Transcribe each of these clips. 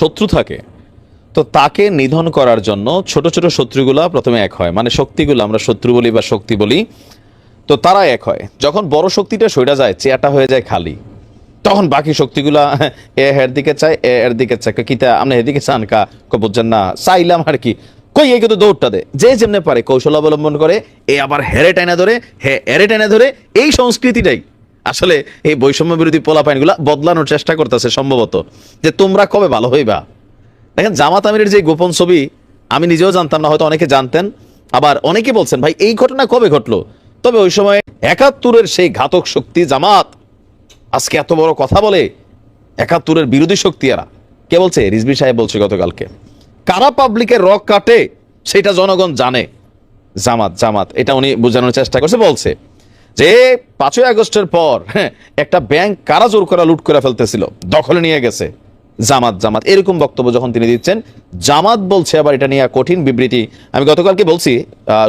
শত্রু থাকে, তো তাকে নিধন করার জন্য ছোট ছোট শত্রুগুলা প্রথমে এক হয়। মানে শক্তিগুলো, আমরা শত্রু বলি বা শক্তি বলি, তো তারা এক হয়। যখন বড় শক্তিটা সইরা যায়, চেয়ারটা হয়ে যায় খালি, তখন বাকি শক্তিগুলা এ এর দিকে চায়, এ এর দিকে চায়। কিতা, আপনি এদিকে চান? কা বুঝছেন না, চাইলাম আর কি। কই এই কিন্তু দৌড়টা দে। যে যেমনে পারে, কৌশল অবলম্বন করে, এ আবার হেরে টাইনা ধরে, হে এরে টাইনা ধরে, এই সংস্কৃতিটাই আসলে এই বৈষম্য বিরোধী পোলাপাইনগুলা বদলানোর চেষ্টা করতেছে সম্ভবত। যে তোমরা কবে ভালো হইবা? দেখেন, জামাত আমিরের যে গোপন ছবি, আমি নিজেও জানতাম না, হয়তো অনেকে জানতেন। আবার অনেকে বলছেন, ভাই, এই ঘটনা কবে ঘটলো? তবে ওই সময় একাত্তরের সেই ঘাতক শক্তি জামাত, আজকে এত বড় কথা বলে, একাত্তরের বিরোধী শক্তি এরা। কে বলছে? রিজবি সাহেব বলছে গতকালকে। কারা পাবলিকের রক কাটে, সেটা জনগণ জানে। জামাত জামাত, এটা উনি বোঝানোর চেষ্টা করছে, বলছে। যে পাঁচই আগস্টের পর হ্যাঁ, একটা ব্যাংক কারা জোর করা লুট করে ফেলতেছিল দখলে নিয়ে গেছে জামাত জামাত। এরকম বক্তব্য যখন তিনি দিচ্ছেন জামাত বলছে আবার এটা নিয়ে কঠিন বিবৃতি। আমি গতকালকে বলছি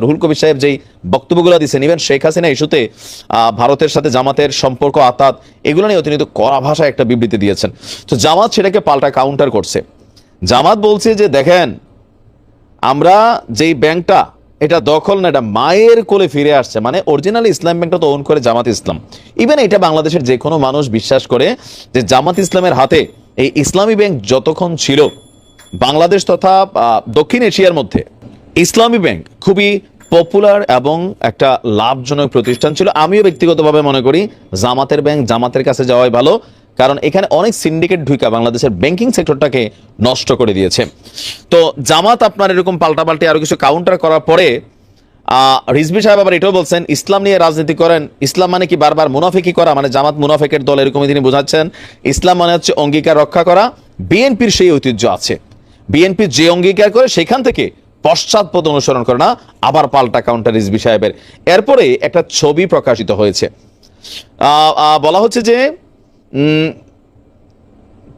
রুহুল কবির সাহেব যেই বক্তব্যগুলো দিচ্ছেন ইভেন শেখ হাসিনা ইস্যুতে ভারতের সাথে জামাতের সম্পর্ক আতাত এগুলো নিয়ে তিনি তো কড়া ভাষায় একটা বিবৃতি দিয়েছেন। তো জামাত সেটাকে পাল্টা কাউন্টার করছে। জামাত বলছে যে দেখেন আমরা যেই ব্যাংকটা এটা দখল না, এটা মায়ের কোলে ফিরে আসছে। মানে অরিজিনাল ইসলাম ব্যাংকটা তো ওন করে জামাত ইসলাম। ইভেন এটা বাংলাদেশের যে কোনো মানুষ বিশ্বাস করে যে জামাত ইসলামের হাতে এই ইসলামী ব্যাংক যতক্ষণ ছিল, বাংলাদেশ তথা দক্ষিণ এশিয়ার মধ্যে, ইসলামী ব্যাংক খুবই পপুলার এবং একটা লাভজনক প্রতিষ্ঠান ছিল। আমিও ব্যক্তিগতভাবে মনে করি, জামাতের ব্যাংক জামাতের কাছে যাওয়াই ভালো। কারণ এখানে অনেক সিন্ডিকেট ঢুকা বাংলাদেশের ব্যাংকিং সেক্টরটাকে নষ্ট করে দিয়েছে। তো জামাত আপনার এরকম পাল্টাপাল্টি আরও কিছু কাউন্টার করার পরে রিজভি সাহেব আবার এটাও বলছেন, ইসলাম নিয়ে রাজনীতি করেন, ইসলাম মানে কি বারবার মুনাফিকি করা? মানে জামাত মুনাফিকের দল এরকমই তিনি বোঝাচ্ছেন। ইসলাম মানে হচ্ছে অঙ্গীকার রক্ষা করা। বিএনপির সেই ঐতিহ্য আছে। বিএনপি যে অঙ্গীকার করে সেখান থেকে পশ্চাৎপদ অনুসরণ করে না, আবার পাল্টা কাউন্টার রিজভি সাহেবের। এরপরে একটা ছবি প্রকাশিত হয়েছে। বলা হচ্ছে যে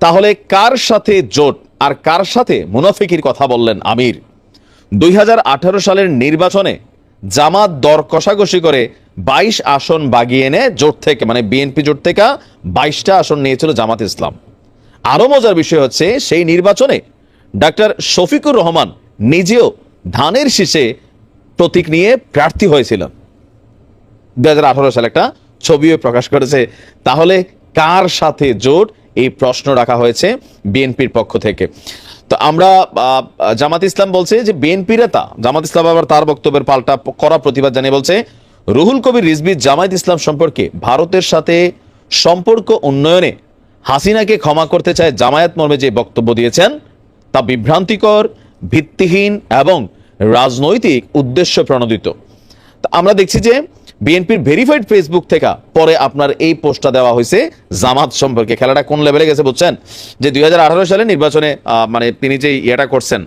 তাহলে কার সাথে জোট আর কার সাথে মুনাফিকির কথা বললেন আমির? দুই হাজার আঠারো সালের নির্বাচনে জামাত দর কষাকষি করে বাইশ আসন বাগিয়ে এনে জোট থেকে মানে বিএনপি জোট থেকে বাইশটা আসন নিয়েছিল জামাত ইসলাম। আরও মজার বিষয় হচ্ছে সেই নির্বাচনে ডাক্তার শফিকুর রহমান নিজেও ধানের শীষে প্রতীক নিয়ে প্রার্থী হয়েছিলেন। দু সালে একটা ছবিও প্রকাশ করেছে। তাহলে কার সাথে জোট? এই প্রশ্ন রাখা হয়েছে বিএনপির পক্ষ থেকে। তো আমরা জামাত ইসলাম বলছে যে বিএনপি নেতা, জামাত ইসলাম আবার তার বক্তব্যের পাল্টা করা প্রতিবাদ জানিয়ে বলছে, রুহুল কবির রিজভি জামায়াত ইসলাম সম্পর্কে ভারতের সাথে সম্পর্ক উন্নয়নে হাসিনাকে ক্ষমা করতে চায় জামায়াত মর্মে যে বক্তব্য দিয়েছেন, তা বিভ্রান্তিকর, ভিত্তিহীন এবং রাজনৈতিক উদ্দেশ্য প্রণোদিত। তা আমরা দেখছি যে বিএনপির ভেরিফাইড ফেসবুক থেকে পরে আপনার এই পোস্টটা দেওয়া হয়েছে। জামাত সম্পর্কে খেলাটা কোন লেভেলে গেছে বুঝছেন? যে দুই হাজার আঠারো সালে নির্বাচনে মানে তিনি যে ইয়েটা করছেন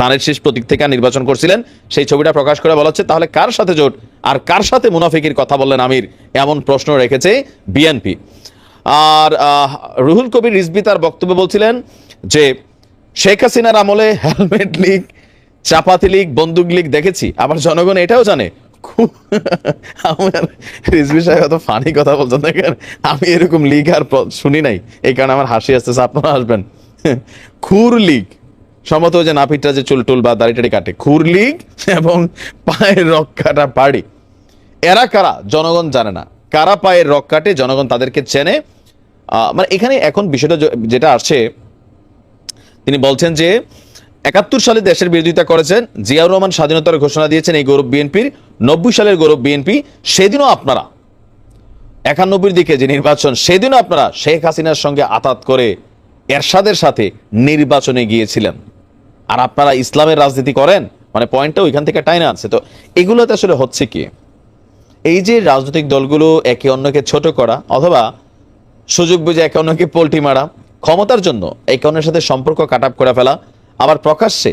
দানের শেষ প্রতীক থেকে নির্বাচন করছিলেন, সেই ছবিটা প্রকাশ করে বলা হচ্ছে, তাহলে কার সাথে জোট আর কার সাথে মুনাফিকির কথা বললেন আমির? এমন প্রশ্ন রেখেছে বিএনপি। আর রুহুল কবির রিজবি তার বক্তব্যে বলছিলেন যে, শেখ হাসিনার আমলে হেলমেট লিগ, চাপাতি লিগ, বন্দুক লিগ দেখেছি, আবার জনগণ এটাও জানে খুব আমার এত ফানি কথা বলছেন আমি এরকম লিগ আর শুনি নাই। এই কারণে আমার হাসি আসতেছে, আপনারা আসবেন খুর লিগ সম্ভবত যে নাপিতটা যে চুল টুল বা দাড়ি টাড়ি কাটে। খুর লিগ এবং পায়ের রক্ষাটা পাড়ি এরা কারা? জনগণ জানে না। কারা পায়ের রক কাটে? জনগণ তাদেরকে চেনে। মানে এখানে এখন বিষয়টা যেটা আসছে, তিনি বলছেন যে একাত্তর সালে দেশের বিরোধিতা করেছেন জিয়াউর রহমান স্বাধীনতার ঘোষণা দিয়েছেন এই গৌরব বিএনপির। নব্বই সালের গৌরব বিএনপি, সেদিনও আপনারা। একানব্বইয়ের দিকে যে নির্বাচন, সেদিনও আপনারা শেখ হাসিনার সঙ্গে আতাত করে এরশাদের সাথে নির্বাচনে গিয়েছিলেন। আর আপনারা ইসলামের রাজনীতি করেন মানে পয়েন্টটা ওইখান থেকে টাইনা আছে। তো এগুলোতে আসলে হচ্ছে কি? এই যে রাজনৈতিক দলগুলো একে অন্যকে ছোট করা অথবা সুযোগ বুঝে একে অন্যকে পোল্টি মারা, ক্ষমতার জন্য একে অন্যের সাথে সম্পর্ক কাটাপ করে ফেলা আবার প্রকাশ্যে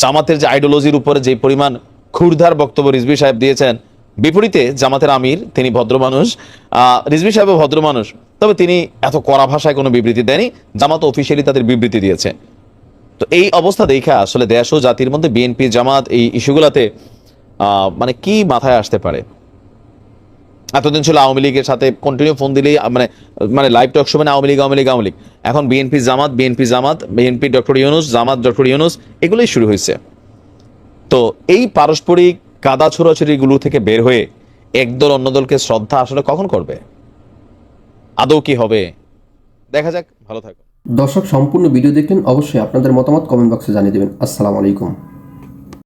জামাতের যে আইডিওলজির উপরে যে পরিমাণ ক্ষুরধার বক্তব্য রিজভি সাহেব দিয়েছেন, বিপরীতে জামাতের আমির, তিনি ভদ্র মানুষ রিজভি সাহেবও ভদ্র মানুষ, তবে তিনি এত কড়া ভাষায় কোনো বিবৃতি দেয়নি জামাত অফিসিয়ালি তাদের বিবৃতি দিয়েছে। তো এই অবস্থা দেখে আসলে দেশ ও জাতির মধ্যে বিএনপি, জামাত এই ইস্যুগুলাতে মানে কি মাথায় আসতে পারে? এতদিন ছিল আওয়ামী লীগের সাথে কন্টিনিউ ফোন দিলেই মানে মানে লাইভ টক শো মানে আওয়ামী লীগ আওয়ামী লীগ আওয়ামী লীগ। এখন BNP Jamaat BNP Jamaat BNP doctor Yunus Jamaat doctor Yunus এগুলোই শুরু হয়েছে। তো এই পারস্পরিক কাদা ছোড়াছুড়িগুলো থেকে বের হয়ে একদল অন্য দলকে শ্রদ্ধা আসলে কখন করবে? আদৌ কি হবে? দেখা যাক, ভালো থাকো। দর্শক, সম্পূর্ণ ভিডিও দেখলেন, অবশ্যই আপনাদের মতামত কমেন্ট বক্সে জানিয়ে দেবেন। আসসালামু আলাইকুম।